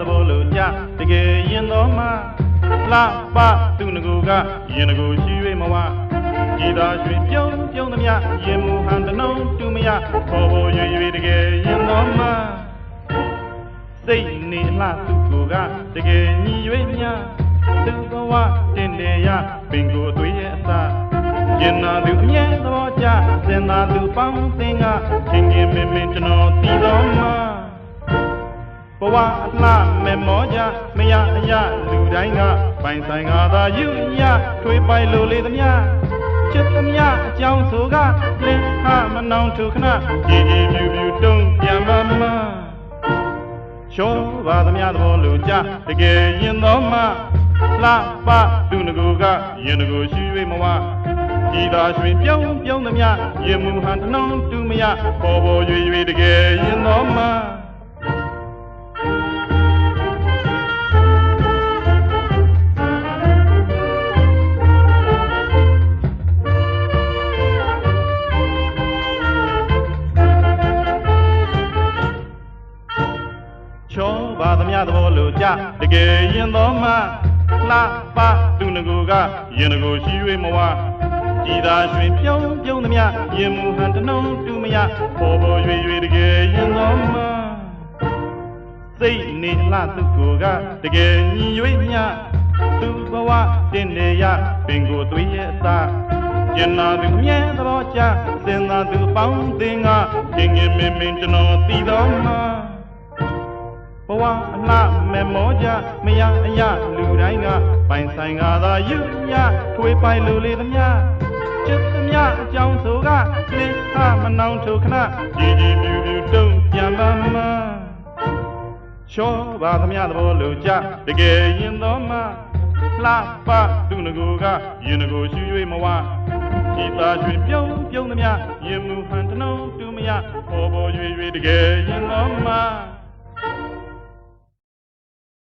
သမျှသဘောလိုကြတကယ်ရင်တော်မှလှပသူငကူကရင်ငကူရှိ၍မဝကြည်သာရွှင်ပြုံးပြုံးသမျှရင်မူဟန်တနှုံတူမရပေါ်ပေါ်ရွေရွေတကယ်ရင်တော်မှစိတ်နေလှသူကိုကတကယ်ညီ၍မြသူဘဝတင်တယ်ရပင်ကိုအသွေးရဲ့အစကျင်နာသူအမြဲသဘောကျစင်သာသူပေါင်းသင်ကချင်းချင်းမင်းမင်းကျွန်တော်တည်တော်မှာဘ ဝအလှမေမောကြမရအရလူတိုင်းကပိုင်ဆိုင်ကသာယူညထွေးပိုင်လိုလေသမျှချစ်သမျှအကြောင်းဆိုကလင်းဟမနောင်ထုခဏကြည်ကြည်ပြူပြူတုံးပြန်ပါမချောပါသမျှသဘောလိုကြတကယ်ရင်တော်မှလှပသူငကူကရင်ငကူရှိ၍မဝကြည်သာရွှင်ပြုံးပြုံးသမျှရင်မူဟန်တနှုံတူမရပေါ်ပေါ်ရွေရွေတကယ်ရင်တော်မှ ချောပါသမျှသဘောလိုကြတကယ်ရင်တော်မှလှပသူငကူကရင်ငကူရှိ၍မဝကြည်သာရွှင်ပြုံးပြုံးသမျှရင်မူဟန်တနှုံတူမရပေါ်ပေါ်ရွေရွေတကယ်ရင်တော်မှစိတ်နေလှသူကိုကတကယ်ညီ၍မြသူဘဝတင်နေရပင်ကိုသွေးရဲ့အစာကျင်နာသူမြဲသဘောချစင်သာသူပေါင်းသင်ကချင်းငင်မင်းမင်းကျွန်တော်တည်တော်မှာ ဘဝအလှမေမောကြမရအရလူတိုင်းကပိုင်ဆိုင်ကသာယူညထွေးပိုင်လူလေသမျှချစ်သမျှအကြောင်းဆိုကလင်းဟမနောင်ထိုခဏကြည်ကြည်ပြူပြူတုံးပြန်ပါမချောပါသမျှသဘောလိုကြတကယ်ရင်တော်မှလှပသူငကိုကရင်ငကိုရှိ၍မဝကြည်သာရွှင်ပြုံးပြုံးသမျှရင်မူဟန်တနှုံတူမရပေါ်ပေါ်ရွေရွေတကယ်ရင်တော်မှ